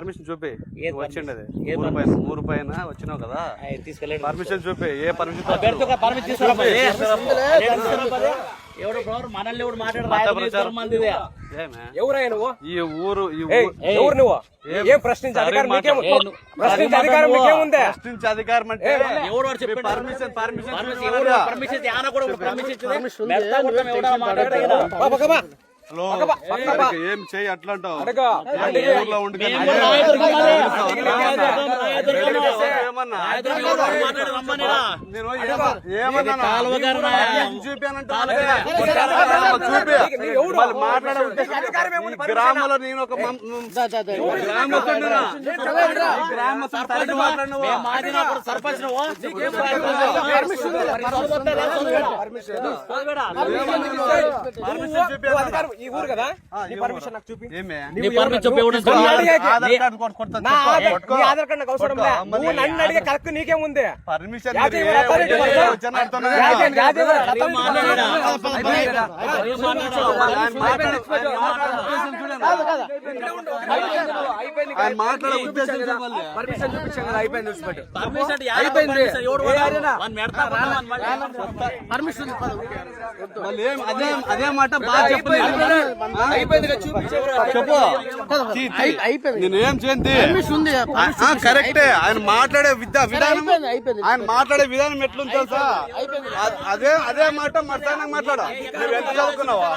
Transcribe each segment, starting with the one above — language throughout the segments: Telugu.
పర్మిషన్ చూపి. ఏది వచ్చిండది ఏది ఊరు పైన ఊరు పైన వచ్చినావు కదా. పర్మిషన్ చూపి ఏ పర్మిషన్ ఈ ఊరు. ఎవరు నువ్వు? ఏం? ఏం? ప్రశ్నించే సరే అధికారం ప్రశ్నించే అధికారం మాట్లాడు. మీకేముందే ప్రశ్నించే అధికారం అంటే ఎవడు వాడు చెప్పండి పర్మిషన్ పర్మిషన్ పర్మిషన్ ఎవడు పర్మిషన్ ఆన కూడా పర్మిషన్ ఏం చేయి అట్లా గ్రామంలో నేను ఒక మం- గ్రామస్తుడినా? ఈ గ్రామస్తుడు సరిగ్గా మాట్లాడు నువ్వు. మేము మాదినప్పుడు సర్పంచ్. పర్మిషన్ అధికారం ఈ ఊరు కదా? నీ పర్మిషన్ నాకు చూపి. ఏమే? నీ పర్మిషన్ కొడతా, నా ఆధార్. నీ ఆధార్ కార్డు నాకు అవసరం లే. నువ్వు నన్ను అడిగే కరెక్ట్ నీకేముంది? పర్మిషన్ మాట్లాడా? ఉద్దేశం. పర్మిషన్ చూపించాం కదా. అయిపోయింది. పర్మిషన్ అదే అదే మాట బాగా చెప్పలేదు. చేయండి? కరెక్టే. ఆయన మాట్లాడే విద్య విధానం ఆయన మాట్లాడే విధానం ఎట్లుంది తెలుసా? అదే అదే మాట మర్చానికి మాట్లాడ. నువ్వు ఎంత చదువుకున్నావా?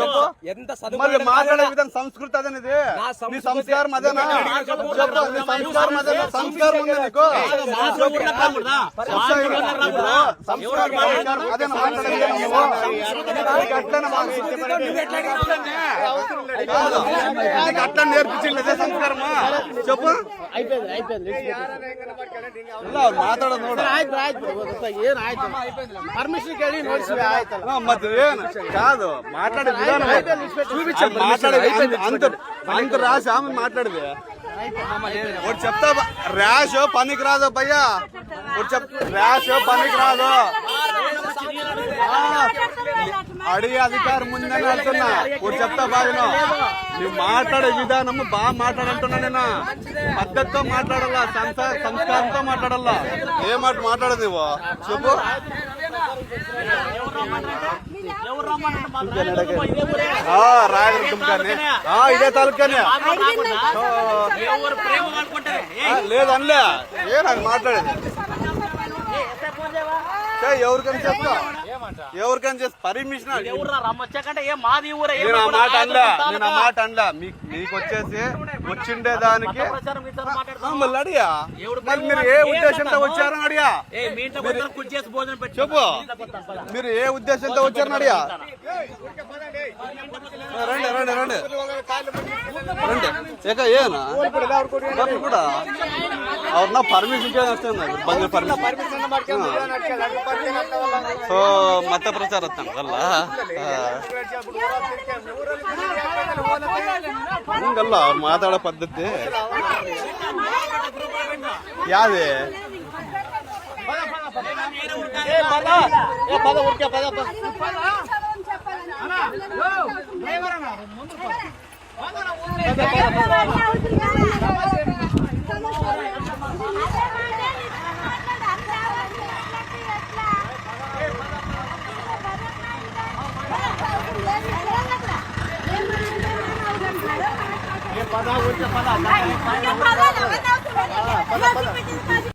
చెప్పు. మాట్లాడే విధానం సంస్కృతి నీ సంస్కృతి- సంస్కారం అదేనా? చెప్పు నీ సంస్కారం అదేనా? సంస్కారం ఉంది నీకు? సంస్కారం అదేనా? మాట్లాడే అట్లనే అట్లా నేర్పించలేదు సంస్కారమా చెప్పు అయిపోయింది అయిపోయింది పర్మిషన్ ಕೇಳಿ ನೋಡಿಸಿವೆ ಆಯ್ತಲ್ಲ ಮತ್ತೆ ಏನು ಕಾದು ಮಾತಾಡಿ ವಿಧಾನ ಮಾತಾಡಿ ಅಂತ ಅಂತ ರಾಶ್ ಆಮೇಲೆ మాట్లాడిది ఒకటి చెప్తా ర్యాష్ పనికి రాదు భయ్యా ఒకటి చెప్ ర్యాష్ పనికి రాదు అడిగే అధికారం ఉందని అంటున్నా. ఇప్పుడు చెప్తా బాగున్నా నువ్వు మాట్లాడే విధానం బాగా మాట్లాడంటున్నా నేను. పద్ధతితో మాట్లాడాలా సంస్కారంతో మాట్లాడాలా. ఏ మాట మాట్లాడదు నువ్వు? చెప్పు. ఎవరు రమ్మనంటే ఇదే తాలూకానే. లేదు అనలే. ఏ నాకు మాట్లాడేది. ఎవరికైనా చెప్తా. ఎవరికైనా చేస్తా పర్మిషన్ అడిగి. ఎవరు రమ్మొచ్చాకంటే ఏ మాది ఊరే నేను ఆ మాట అనలే నేను ఆ మాట అనలే. మీకు మీకు వచ్చేసి వచ్చిండే దానికి ఆ, మళ్ళీ అడిగా. ఎవడు మరి ఏ ఉద్దేశంతో వచ్చారని అడిగా. చెప్పు. మీరు ఏ ఉద్దేశంతో వచ్చారని అడిగా. రండి రండి రండి. రండి. ఏక ఏనా? కూడా. ಅವ್ರನ್ನ ಪರ್ಮಿಷನ್ ಬಂದ ಪರ್ಮಿಷನ್ ಸೊ ಮತ ಪ್ರಚಾರ ಅಲ್ಲ ಹಂಗಲ್ಲ ಅವ್ರು ಮಾತಾಡೋ ಪದ್ಧತಿ ಯಾವ್ದೇ పదా వచ్చే పదా పదా పదా